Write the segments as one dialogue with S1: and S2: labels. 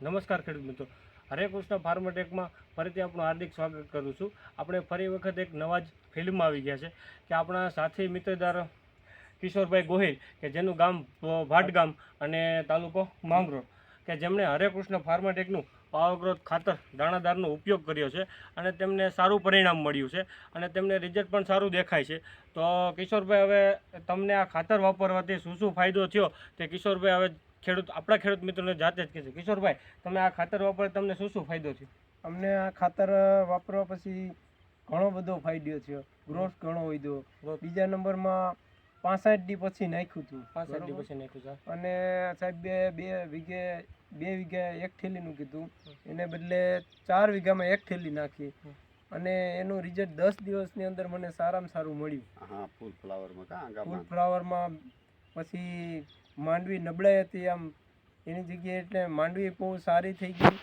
S1: નમસ્કાર ખેડૂત મિત્રો. હરે કૃષ્ણ ફાર્મટેકમાં ફરીથી આપણું હાર્દિક સ્વાગત કરું છું. આપણે ફરી વખત એક નવા જ ફિલ્મમાં આવી ગયા છે કે આપણા સાથી મિત્રદાર કિશોરભાઈ ગોહિલ કે જેનું ગામ ભાટગામ ભાટ ગામ અને તાલુકો માંગરોળ કે જેમણે હરે કૃષ્ણ ફાર્માટેકનું પાવરગ્રોથ ખાતર દાણાદારનો ઉપયોગ કર્યો છે અને તેમને સારું પરિણામ મળ્યું છે અને તેમને રિઝલ્ટ પણ સારું દેખાય છે. તો કિશોરભાઈ, હવે તમને આ ખાતર વાપરવાથી શું શું ફાયદો થયો? તે કિશોરભાઈ, હવે ખેડૂત આપણા ખેડૂત મિત્રોને જાતે જ કહેશે કિશોરભાઈ તમે આ ખાતર વાપરે તમને શું શું ફાયદો છે?
S2: અમને આ ખાતર વાપરવા પછી ઘણો બધો ફાયદો થયો ગ્રોથ ઘણો વધ્યો. બીજા નંબરમાં પાસઠ ડી પછી નાખ્યું હતું.
S1: પાસઠ
S2: ડી
S1: પછી નાખ્યું છે
S2: અને સાહેબ બે બે વીઘે બે વીઘે એક થેલીનું કીધું. એને બદલે ચાર વીઘામાં એક થેલી નાખી. અને એનું રિઝલ્ટ દસ દિવસની અંદર મને સારામાં સારું મળ્યું.
S3: હા ફૂલ ફ્લાવરમાં કા
S2: ફૂલ ફ્લાવરમાં પછી માંડવી નબળાઈ હતી આમ. એની જગ્યાએ એટલે માંડવી બહુ સારી થઈ ગઈ.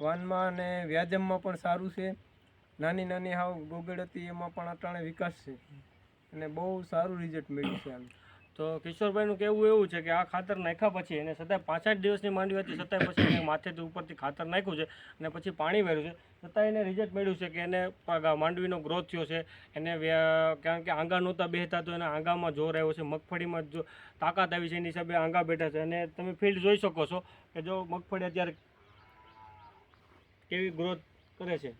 S2: વાનમાં અને વ્યાજમમાં પણ સારું છે. નાની નાની હાવ ગોગળ હતી એમાં પણ અટાણે વિકાસ છે. અને બહુ સારું રિઝલ્ટ મળ્યું છે આમ.
S1: તો કિશોરભાઈનું કહેવું એવું છે કે આ ખાતર નાખ્યા પછી એને છતાંય પાંચ આઠ દિવસની માંડવી હતી છતાંય પછી એને માથેથી ઉપરથી ખાતર નાખ્યું છે અને પછી પાણી વેર્યું છે. છતાં એને રિઝલ્ટ મળ્યું છે કે એને માંડવીનો ગ્રોથ થયો છે. એને કારણ કે આંગા નહોતા બેહતા તો એના આંગામાં જોર આવ્યો છે. મગફળીમાં જો તાકાત આવી છે, એની હિસાબે આંગા બેઠા છે. અને તમે ફિલ્ડ જોઈ શકો છો કે જો મગફળી અત્યારે કેવી ગ્રોથ કરે છે.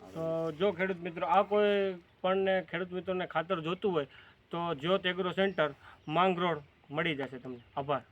S1: તો જો ખેડૂત મિત્રો, આ કોઈ પણ ખેડૂત મિત્રોને ખાતર જોતું હોય તો જ્યોત એગ્રો સેન્ટર માંગરોળ મળી જશે તમને. આભાર.